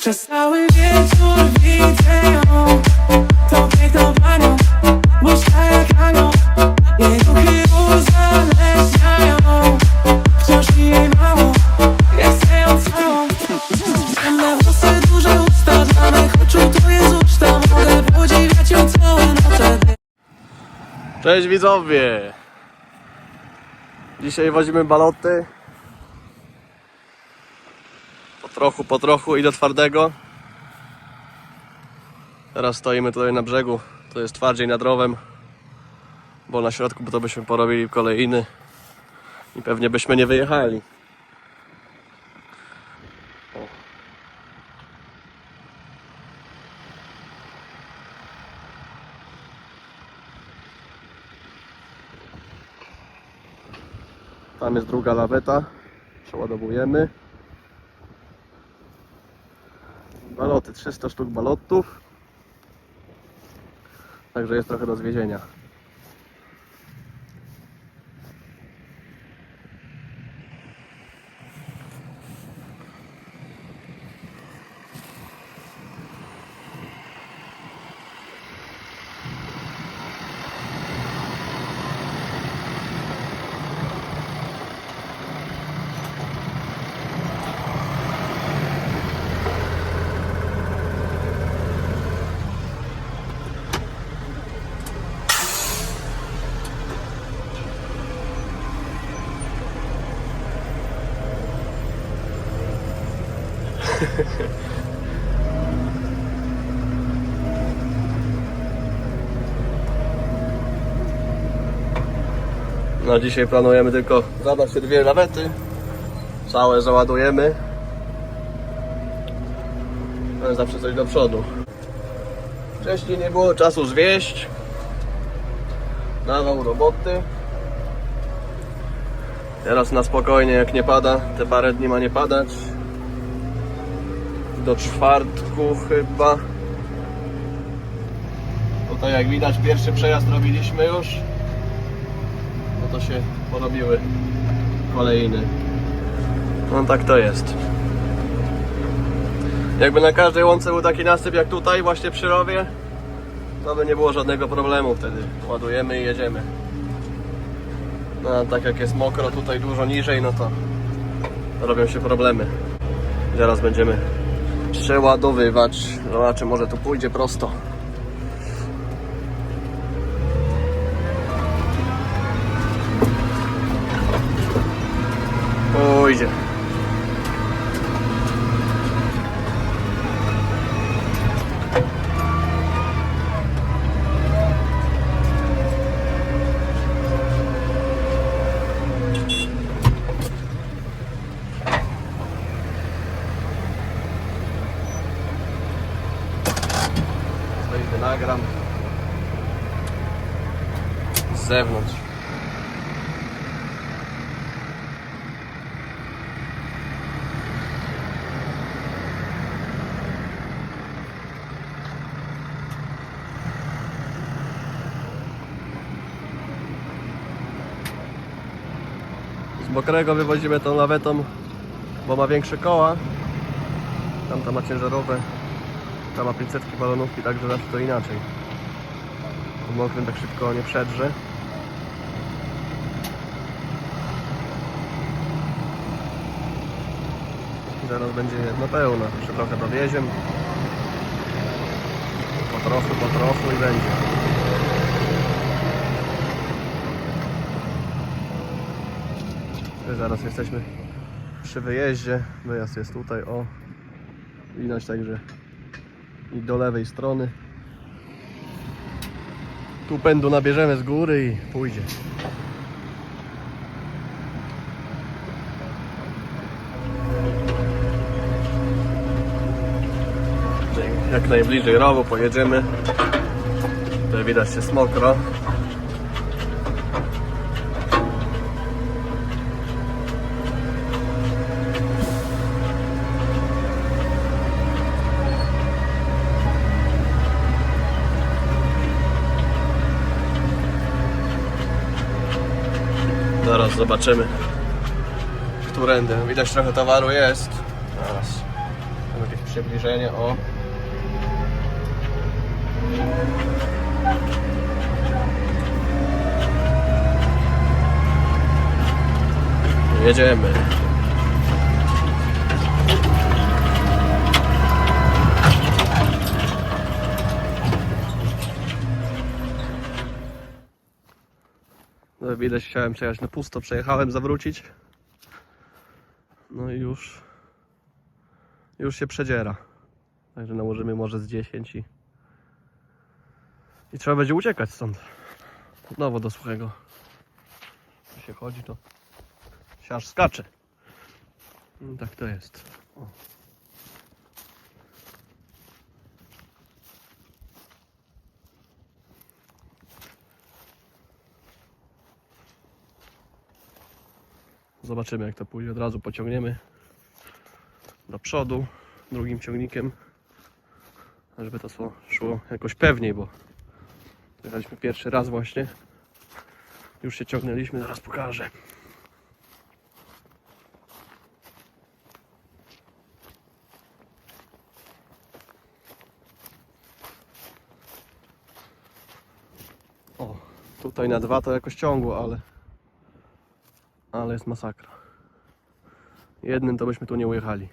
Przez cały wieczór widzę ją. To piękną panią Błyska jak anioł Jej ruchy uzależniają. Wciąż mi jej mało Ja chcę ją całą. Ciemne włosy, duże usta Dla mych oczu to jest uczta Mogę podziwiać ją całe noce. Cześć widzowie! Dzisiaj wozimy baloty. Po trochu, po trochu i do twardego. Teraz stoimy tutaj na brzegu. To jest twardziej nad rowem. Bo na środku to byśmy porobili kolejny. I pewnie byśmy nie wyjechali. Tam jest druga laweta. Przeładowujemy. Baloty, 300 sztuk balotów. Także jest trochę do zwiezienia. No dzisiaj planujemy tylko zadać się dwie lawety. Całe załadujemy. Jest zawsze coś do przodu. Wcześniej nie było czasu zwieść. Dawał roboty. Teraz na spokojnie jak nie pada, te parę dni ma nie padać. Do czwartku chyba. Tutaj jak widać pierwszy przejazd robiliśmy już no to się porobiły kolejny. No tak to jest. Jakby na każdej łące był taki nasyp jak tutaj, właśnie przy rowie, to by nie było żadnego problemu wtedy. Ładujemy i jedziemy. No tak jak jest mokro tutaj dużo niżej, no to robią się problemy. Zaraz będziemy przeładowywać. Zobaczy, może tu pójdzie prosto. Pójdzie. Zewnątrz. Z mokrego wywozimy tą lawetą, bo ma większe koła. Tamta ma ciężarowe, ta ma 500 balonówki, także zawsze to inaczej. Mokrym tak szybko nie przedrze. Zaraz będzie jedno pełne, jeszcze trochę dowieziem. Po trochu, po trochu i będzie. Zaraz jesteśmy przy wyjeździe. Wyjazd jest tutaj, o. Widać także i do lewej strony. Tu pędu nabierzemy z góry i pójdzie. Jak najbliżej rowu pojedziemy. Tutaj widać jest mokro. Zaraz zobaczymy, którędy. Widać trochę towaru jest. Zaraz. Jakieś przybliżenie, o. Jedziemy. No widać, chciałem przejechać na pusto, przejechałem, zawrócić. No i już już się przedziera. Także nałożymy może z 10 i, i trzeba będzie uciekać stąd. Znowu do suchego. Jak się chodzi, to się aż skacze. No, tak to jest. O. Zobaczymy jak to pójdzie. Od razu pociągniemy do przodu drugim ciągnikiem, żeby to szło- jakoś pewniej, bo jechaliśmy pierwszy raz właśnie. Już się ciągnęliśmy, zaraz pokażę. Tutaj na dwa to jakoś ciągło, ale ale jest masakra. Jednym to byśmy tu nie ujechali.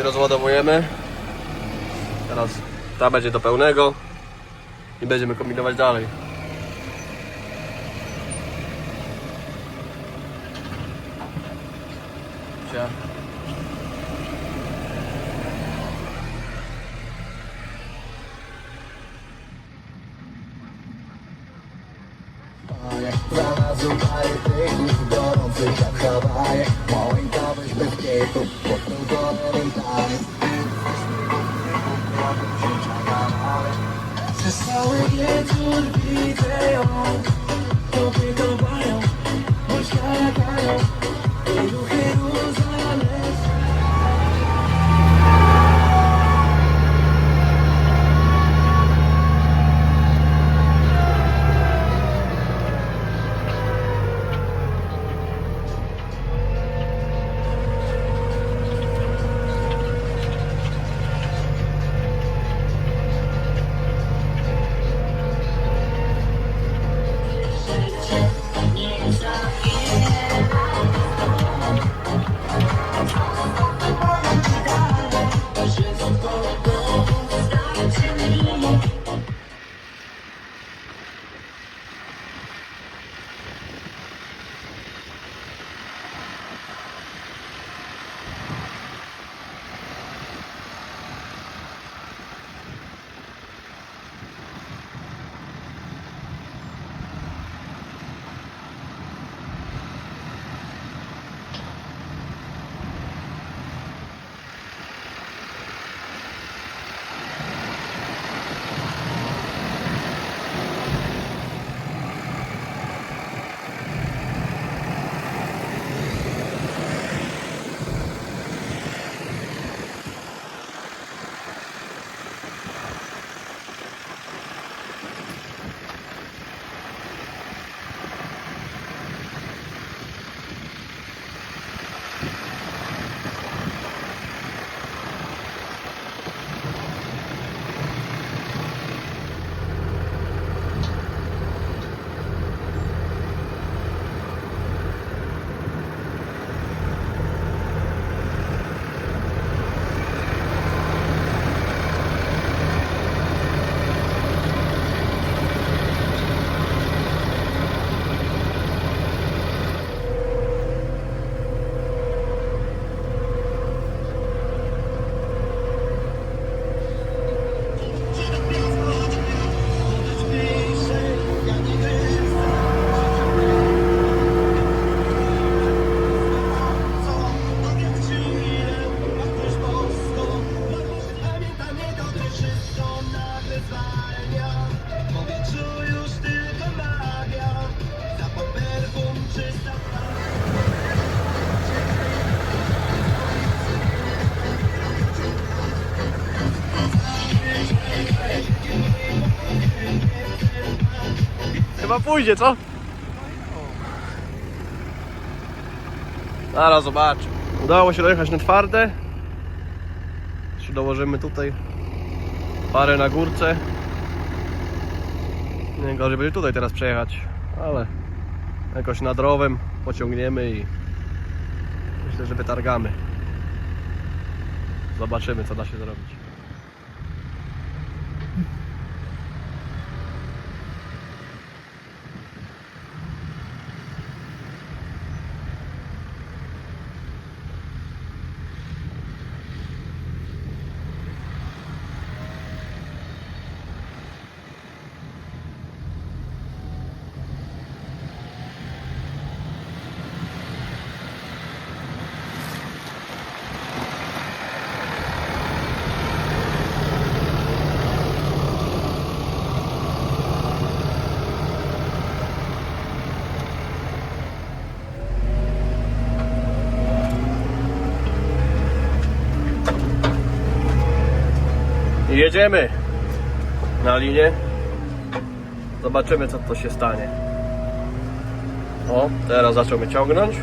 I rozładowujemy. Teraz ta będzie do pełnego i będziemy kombinować dalej. Znalazł parę tychów gorących jak Hawaje latają I Pójdzie, co? Zaraz zobacz. Udało się dojechać na twarde. Jeszcze dołożymy tutaj parę na górce. Nie gorzej będzie tutaj teraz przejechać, ale jakoś nad rowem pociągniemy i myślę, że wytargamy. Zobaczymy, co da się zrobić. Jedziemy na linię. Zobaczymy, co to się stanie. O, teraz zaczął mnie ciągnąć.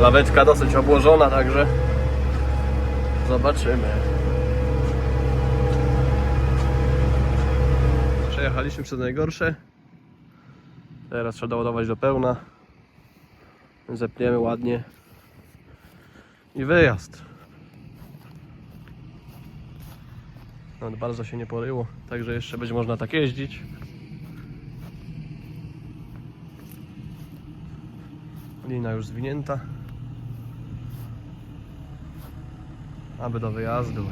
Lawetka dosyć obłożona, także zobaczymy. Przejechaliśmy przez najgorsze. Teraz trzeba doładować do pełna. Zepniemy ładnie. I wyjazd. No, bardzo się nie poryło, także jeszcze będzie można tak jeździć. Lina już zwinięta. Aby do wyjazdu.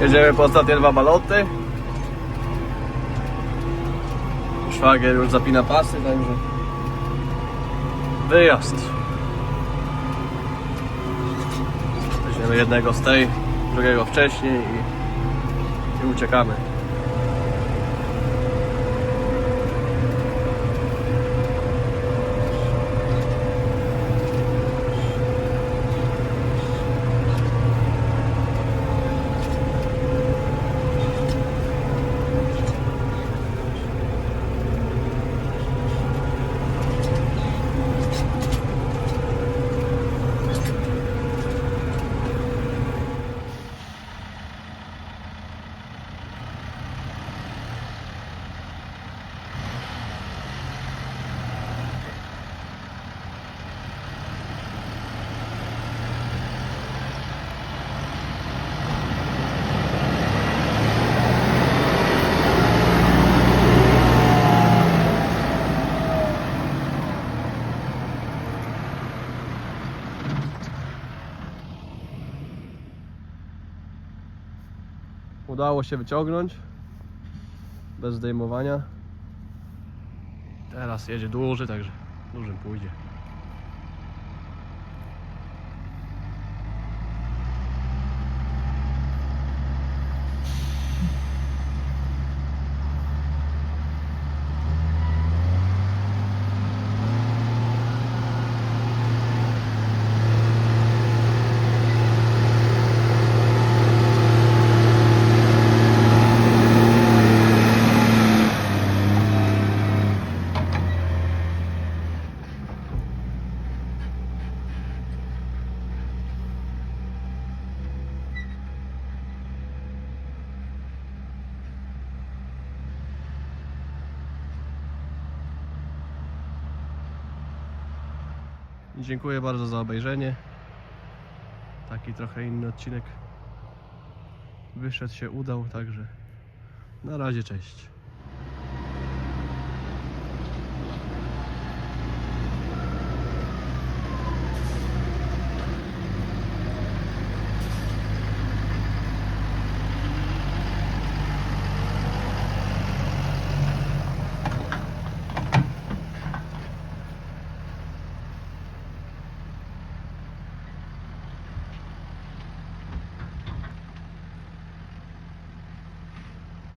Jedziemy po ostatnie dwa baloty. Szwagier już zapina pasy, także wyjazd. Weźmiemy jednego z tej, drugiego wcześniej i, i uciekamy. Udało się wyciągnąć bez zdejmowania. Teraz jedzie duży, także dużym pójdzie. Dziękuję bardzo za obejrzenie. Taki trochę inny odcinek. Wyszedł się udał, także na razie cześć.